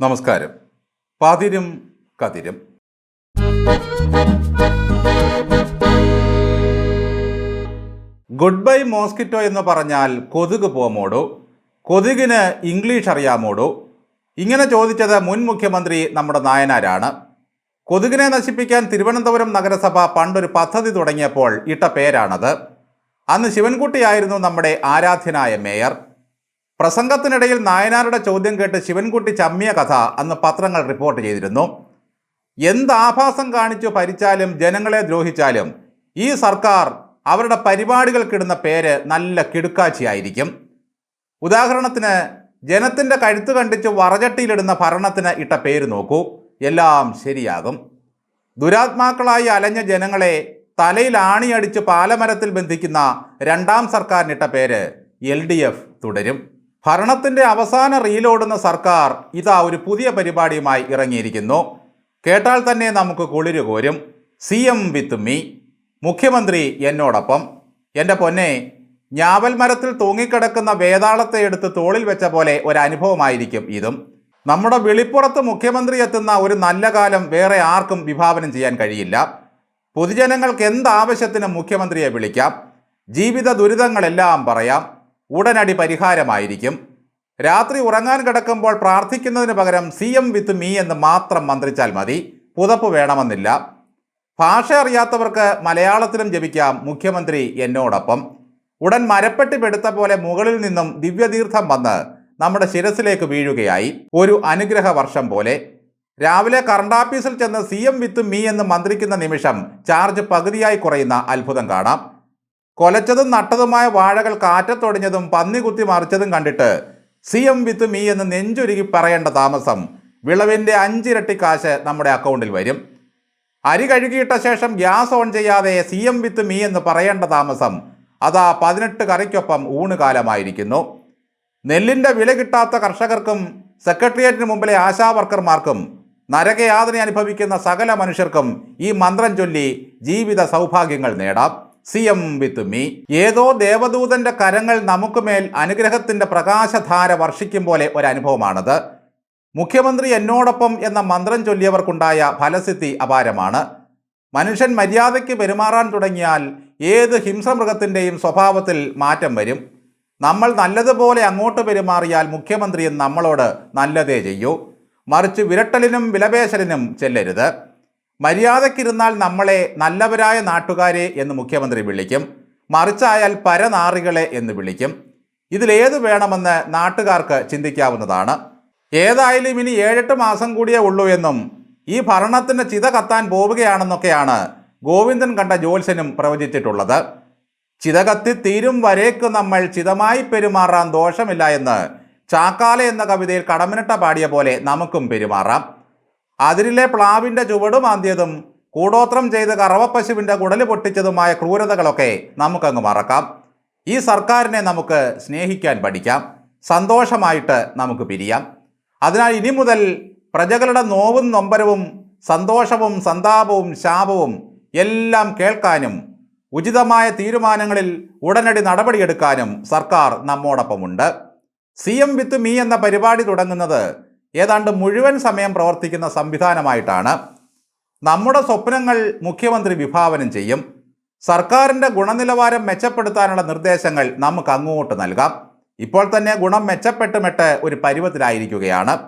നമസ്കാരം. പതിരും കതിരും. ഗുഡ് ബൈ മോസ്കിറ്റോ എന്ന് പറഞ്ഞാൽ കൊതുക് പോമോടോ കൊതുകിന് ഇംഗ്ലീഷ് അറിയാമോടോ? ഇങ്ങനെ ചോദിച്ചത് മുൻ മുഖ്യമന്ത്രി നമ്മുടെ നായനാരാണ്. കൊതുകിനെ നശിപ്പിക്കാൻ തിരുവനന്തപുരം നഗരസഭ പണ്ടൊരു പദ്ധതി തുടങ്ങിയപ്പോൾ ഇട്ട പേരാണത്. അന്ന് ശിവൻകുട്ടിയായിരുന്നു നമ്മുടെ ആരാധ്യനായ മേയർ. പ്രസംഗത്തിനിടയിൽ നായനാരുടെ ചോദ്യം കേട്ട് ശിവൻകുട്ടി ചമ്മിയ കഥ അന്ന് പത്രങ്ങൾ റിപ്പോർട്ട് ചെയ്തിരുന്നു. എന്ത് ആഭാസം കാണിച്ചു ഭരിച്ചാലും ജനങ്ങളെ ദ്രോഹിച്ചാലും ഈ സർക്കാർ അവരുടെ പരിപാടികൾക്കിടുന്ന പേര് നല്ല കിടുക്കാച്ചിയായിരിക്കും. ഉദാഹരണത്തിന് ജനത്തിന്റെ കഴുത്ത് കണ്ടിച്ച് വറചട്ടിയിലിടുന്ന ഭരണത്തിന് ഇട്ട പേര് നോക്കൂ. എല്ലാം ശരിയാകും. ദുരാത്മാക്കളായി അലഞ്ഞ ജനങ്ങളെ തലയിൽ ആണിയടിച്ച് പാലമരത്തിൽ ബന്ധിക്കുന്ന രണ്ടാം സർക്കാരിനിട്ട പേര് എൽ തുടരും. ഭരണത്തിന്റെ അവസാന റീലോടുന്ന സർക്കാർ ഇതാ ഒരു പുതിയ പരിപാടിയുമായി ഇറങ്ങിയിരിക്കുന്നു. കേട്ടാൽ തന്നെ നമുക്ക് കുളിരു കോരും. C M with me. മുഖ്യമന്ത്രി എന്നോടൊപ്പം. എന്റെ പൊന്നെ ഞാവൽ മരത്തിൽ തൂങ്ങിക്കിടക്കുന്ന വേതാളത്തെ എടുത്ത് തോളിൽ വെച്ച പോലെ ഒരു അനുഭവമായിരിക്കും ഇതും. നമ്മുടെ വെളിപ്പുറത്ത് മുഖ്യമന്ത്രി എത്തുന്ന ഒരു നല്ല കാലം വേറെ ആർക്കും വിഭാവനം ചെയ്യാൻ കഴിയില്ല. പൊതുജനങ്ങൾക്ക് എന്താവശ്യത്തിനും മുഖ്യമന്ത്രിയെ വിളിക്കാം. ജീവിത ദുരിതങ്ങളെല്ലാം പറയാം. ഉടനടി പരിഹാരമായിരിക്കും. രാത്രി ഉറങ്ങാൻ കിടക്കുമ്പോൾ പ്രാർത്ഥിക്കുന്നതിന് പകരം സി എം വിത്ത് മീ എന്ന് മാത്രം മന്ത്രിച്ചാൽ മതി. പുതപ്പ് വേണമെന്നില്ല. ഭാഷ അറിയാത്തവർക്ക് മലയാളത്തിലും ജപിക്കാം മുഖ്യമന്ത്രി എന്നോടൊപ്പം. ഉടൻ മരപ്പെട്ടി പെടുത്ത പോലെ മുകളിൽ നിന്നും ദിവ്യതീർത്ഥം വന്ന് നമ്മുടെ ശിരസിലേക്ക് വീഴുകയായി. ഒരു അനുഗ്രഹ വർഷം പോലെ. രാവിലെ കറണ്ട് ഓഫീസിൽ ചെന്ന് സി എം വിത്ത് മീ എന്ന് മന്ത്രിക്കുന്ന നിമിഷം ചാർജ് പകുതിയായി കുറയുന്ന അത്ഭുതം കാണാം. കൊലച്ചതും നട്ടതുമായ വാഴകൾ കാറ്റത്തൊടിഞ്ഞതും പന്നി കുത്തി മറിച്ചതും കണ്ടിട്ട് സി എം വിത്ത് മീ എന്ന് നെഞ്ചുരുകി പറയേണ്ട താമസം വിളവിന്റെ അഞ്ചിരട്ടി കാശ് നമ്മുടെ അക്കൗണ്ടിൽ വരും. അരി കഴുകിയിട്ട ശേഷം ഗ്യാസ് ഓൺ ചെയ്യാതെ സി എം വിത്ത് മീ എന്ന് പറയേണ്ട താമസം അതാ പതിനെട്ട് കറിക്കൊപ്പം ഊണുകാലമായിരിക്കുന്നു. നെല്ലിന്റെ വില കിട്ടാത്ത കർഷകർക്കും സെക്രട്ടേറിയറ്റിന് മുമ്പിലെ ആശാവർക്കർമാർക്കും നരകയാതന അനുഭവിക്കുന്ന സകല മനുഷ്യർക്കും ഈ മന്ത്രം ചൊല്ലി ജീവിത സൗഭാഗ്യങ്ങൾ നേടാം. C M with me. ഏതോ ദേവദൂതന്റെ കരങ്ങൾ നമുക്കുമേൽ അനുഗ്രഹത്തിന്റെ പ്രകാശധാര വർഷിക്കും പോലെ ഒരു അനുഭവമാണത് മുഖ്യമന്ത്രി എന്നോടൊപ്പം എന്ന മന്ത്രം ചൊല്ലിയവർക്കുണ്ടായ ഫലസിദ്ധി അപാരമാണ്. മനുഷ്യൻ മര്യാദയ്ക്ക് പെരുമാറാൻ തുടങ്ങിയാൽ ഏത് ഹിംസമൃഗത്തിന്റെയും സ്വഭാവത്തിൽ മാറ്റം വരും. നമ്മൾ നല്ലതുപോലെ അങ്ങോട്ട് പെരുമാറിയാൽ മുഖ്യമന്ത്രിയും നമ്മളോട് നല്ലതേ ചെയ്യൂ. മറിച്ച് വിരട്ടലിനും വിലപേശലിനും ചെല്ലരുത്. മര്യാദക്കിരുന്നാൽ നമ്മളെ നല്ലവരായ നാട്ടുകാരെ എന്ന് മുഖ്യമന്ത്രി വിളിക്കും. മറിച്ചായാൽ പരനാറികളെ എന്ന് വിളിക്കും. ഇതിലേത് വേണമെന്ന് നാട്ടുകാർക്ക് ചിന്തിക്കാവുന്നതാണ്. ഏതായാലും ഇനി ഏഴെട്ട് മാസം കൂടിയേ ഉള്ളൂ എന്നും ഈ ഭരണത്തിന് ചിത കത്താൻ പോവുകയാണെന്നൊക്കെയാണ് ഗോവിന്ദൻ കണ്ട ജ്യോത്സ്യനും പ്രവചിച്ചിട്ടുള്ളത്. ചിതകത്തി തീരും വരേക്ക് നമ്മൾ ചിതമായി പെരുമാറാൻ ദോഷമില്ല എന്ന് ചാക്കാല എന്ന കവിതയിൽ കടമിനിട്ട പാടിയ പോലെ നമുക്കും പെരുമാറാം. അതിരിലെ പ്ലാവിന്റെ ചുവട് മാന്തിയതും കൂടോത്രം ചെയ്ത് കറവപ്പശുവിന്റെ കുടൽ പൊട്ടിച്ചതുമായ ക്രൂരതകളൊക്കെ നമുക്കങ്ങ് മറക്കാം. ഈ സർക്കാരിനെ നമുക്ക് സ്നേഹിക്കാൻ പഠിക്കാം. സന്തോഷമായിട്ട് നമുക്ക് പിരിയാം. അതിനാൽ ഇനി മുതൽ പ്രജകളുടെ നോവും നൊമ്പരവും സന്തോഷവും സന്താപവും ശാപവും എല്ലാം കേൾക്കാനും ഉചിതമായ തീരുമാനങ്ങളിൽ ഉടനടി നടപടിയെടുക്കാനും സർക്കാർ നമ്മോടൊപ്പമുണ്ട്. സി എം വിത്ത് മീ എന്ന പരിപാടി തുടങ്ങുന്നത് ഏതാണ്ട് മുഴുവൻ സമയം പ്രവർത്തിക്കുന്ന സംവിധാനമായിട്ടാണ് നമ്മുടെ സ്വപ്നങ്ങൾ മുഖ്യമന്ത്രി വിഭാവനം ചെയ്യും. സർക്കാരിന്റെ ഗുണനിലവാരം മെച്ചപ്പെടുത്താനുള്ള നിർദ്ദേശങ്ങൾ നമുക്ക് അങ്ങോട്ട് നൽകാം. ഇപ്പോൾ തന്നെ ഗുണം മെച്ചപ്പെട്ടുമെട്ട് ഒരു പരുവത്തിലായിരിക്കുകയാണ്.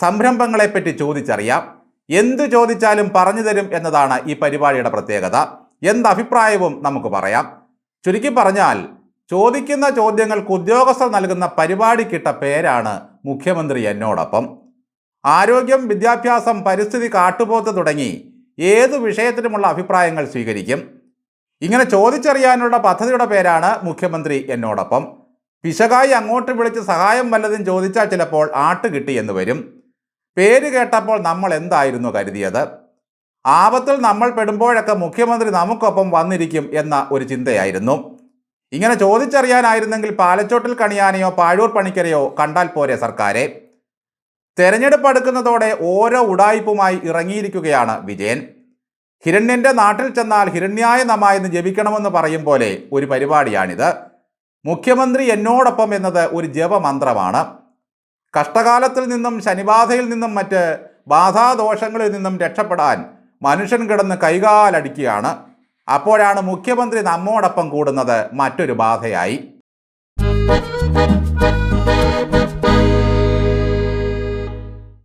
സംരംഭങ്ങളെപ്പറ്റി ചോദിച്ചറിയാം. എന്തു ചോദിച്ചാലും പറഞ്ഞു തരും എന്നതാണ് ഈ പരിപാടിയുടെ പ്രത്യേകത. എന്ത് അഭിപ്രായവും നമുക്ക് പറയാം. ചുരുക്കി പറഞ്ഞാൽ ചോദിക്കുന്ന ചോദ്യങ്ങൾക്ക് ഉദ്യോഗസ്ഥർ നൽകുന്ന പരിപാടിക്കിട്ട പേരാണ് മുഖ്യമന്ത്രി എന്നോടൊപ്പം. ആരോഗ്യം വിദ്യാഭ്യാസം പരിസ്ഥിതി കാട്ടുപോത്ത് തുടങ്ങി ഏത് വിഷയത്തിലുമുള്ള അഭിപ്രായങ്ങൾ സ്വീകരിക്കും? ഇങ്ങനെ ചോദിച്ചറിയാനുള്ള പദ്ധതിയുടെ പേരാണ് മുഖ്യമന്ത്രി എന്നോടൊപ്പം. പിശകായി അങ്ങോട്ട് വിളിച്ച് സഹായം വല്ലതും ചോദിച്ചാൽ ചിലപ്പോൾ ആട്ട് കിട്ടി എന്ന് വരും. പേര് കേട്ടപ്പോൾ നമ്മൾ എന്തായിരുന്നു കരുതിയത്? ആപത്തിൽ നമ്മൾ പെടുമ്പോഴൊക്കെ മുഖ്യമന്ത്രി നമുക്കൊപ്പം വന്നിരിക്കും എന്ന ഒരു ചിന്തയായിരുന്നു. ഇങ്ങനെ ചോദിച്ചറിയാനായിരുന്നെങ്കിൽ പാലച്ചോട്ടിൽ കണിയാനെയോ പാഴൂർ പണിക്കരയോ കണ്ടാൽ പോരെ സർക്കാരെ? തെരഞ്ഞെടുപ്പ് അടുക്കുന്നതോടെ ഓരോ ഉടായ്പുമായി ഇറങ്ങിയിരിക്കുകയാണ് വിജയൻ. ഹിരണ്യന്റെ നാട്ടിൽ ചെന്നാൽ ഹിരണ്യായ നമായെന്ന് ജപിക്കണമെന്ന് പറയും പോലെ ഒരു പരിപാടിയാണിത്. മുഖ്യമന്ത്രി എന്നോടൊപ്പം എന്നത് ഒരു ജപമന്ത്രമാണ്. കഷ്ടകാലത്തിൽ നിന്നും ശനിബാധയിൽ നിന്നും മറ്റ് ബാധാദോഷങ്ങളിൽ നിന്നും രക്ഷപ്പെടാൻ മനുഷ്യൻ കിടന്ന് കൈകാലടിക്കുകയാണ്. അപ്പോഴാണ് മുഖ്യമന്ത്രി നമ്മോടൊപ്പം കൂടുന്നത് മറ്റൊരു ബാധയായി.